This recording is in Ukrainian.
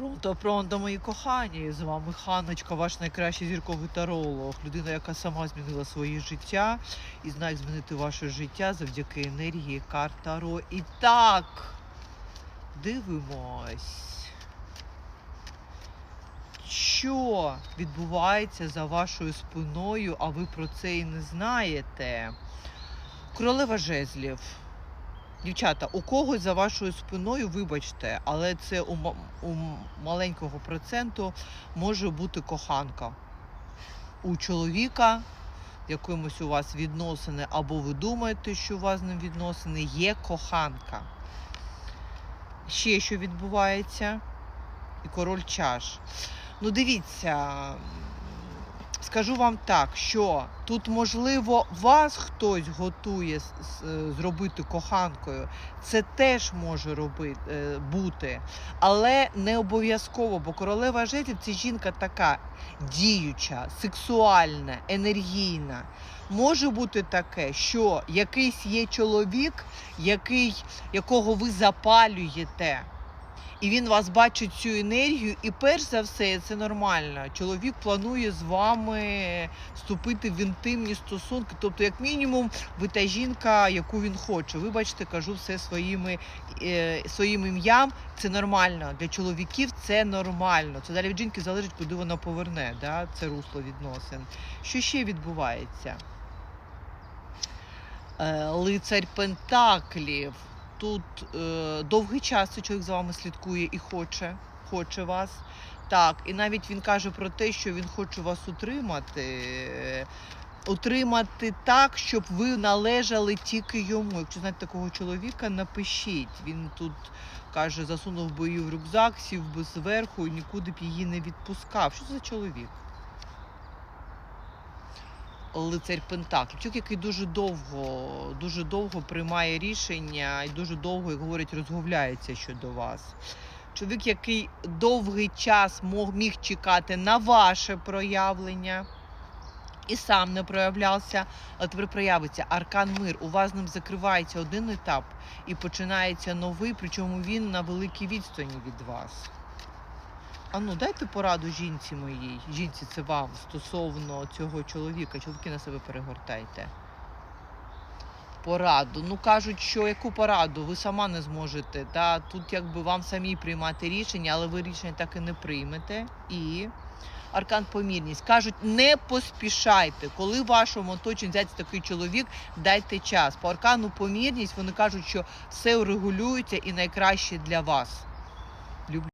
Пронто, пронто, мої кохані! З вами Ханочка, ваш найкращий зірковий таролог. Людина, яка сама змінила своє життя і знає, як змінити ваше життя завдяки енергії карт Таро. І так, дивимось. Що відбувається за вашою спиною, а ви про це і не знаєте? Королева жезлів. Дівчата, у когось за вашою спиною, вибачте, але це у, у маленького проценту може бути коханка. У чоловіка якимось у вас відносини, або ви думаєте, що у вас з ним відносини, є коханка. Ще що відбувається? І король чаш. Ну, дивіться, скажу вам так, що тут, можливо, вас хтось готує е, зробити коханкою. Це теж може робити, е, бути, але не обов'язково, бо королева жезлів це жінка така діюча, сексуальна, енергійна. Може бути таке, що якийсь є чоловік, який, якого ви запалюєте. І він вас бачить цю енергію, і перш за все, це нормально. Чоловік планує з вами вступити в інтимні стосунки. Тобто, як мінімум, ви та жінка, яку він хоче. Вибачте, кажу все своїми, е, своїм ім'ям. Це нормально. Для чоловіків це нормально. Це далі від жінки залежить, куди вона поверне. Да? Це русло відносин. Що ще відбувається? Е, лицарь Пентаклів. Тут е, довгий час цей чоловік за вами слідкує і хоче, хоче вас. Так, і навіть він каже про те, що він хоче вас утримати. Утримати так, щоб ви належали тільки йому. Якщо знаєте такого чоловіка, напишіть. Він тут каже, засунув би її в рюкзак, сів би зверху і нікуди б її не відпускав. Що за чоловік? Лицарь Пентаклів, чоловік, який дуже довго, дуже довго приймає рішення і дуже довго, як говорять, розмовляється щодо вас. Чоловік, який довгий час мог, міг чекати на ваше проявлення і сам не проявлявся, а тепер проявиться аркан мир. У вас ним закривається один етап і починається новий, причому він на великій відстані від вас. А ну дайте пораду жінці моїй. Жінці, це вам стосовно цього чоловіка. Чоловіки на себе перегортайте. Пораду. Ну кажуть, що яку пораду? Ви сама не зможете. Та тут якби вам самі приймати рішення, але ви рішення так і не приймете. І аркан помірність. Кажуть, не поспішайте. Коли в вашому оточенні взяться такий чоловік, дайте час. По аркану помірність вони кажуть, що все урегулюється і найкраще для вас.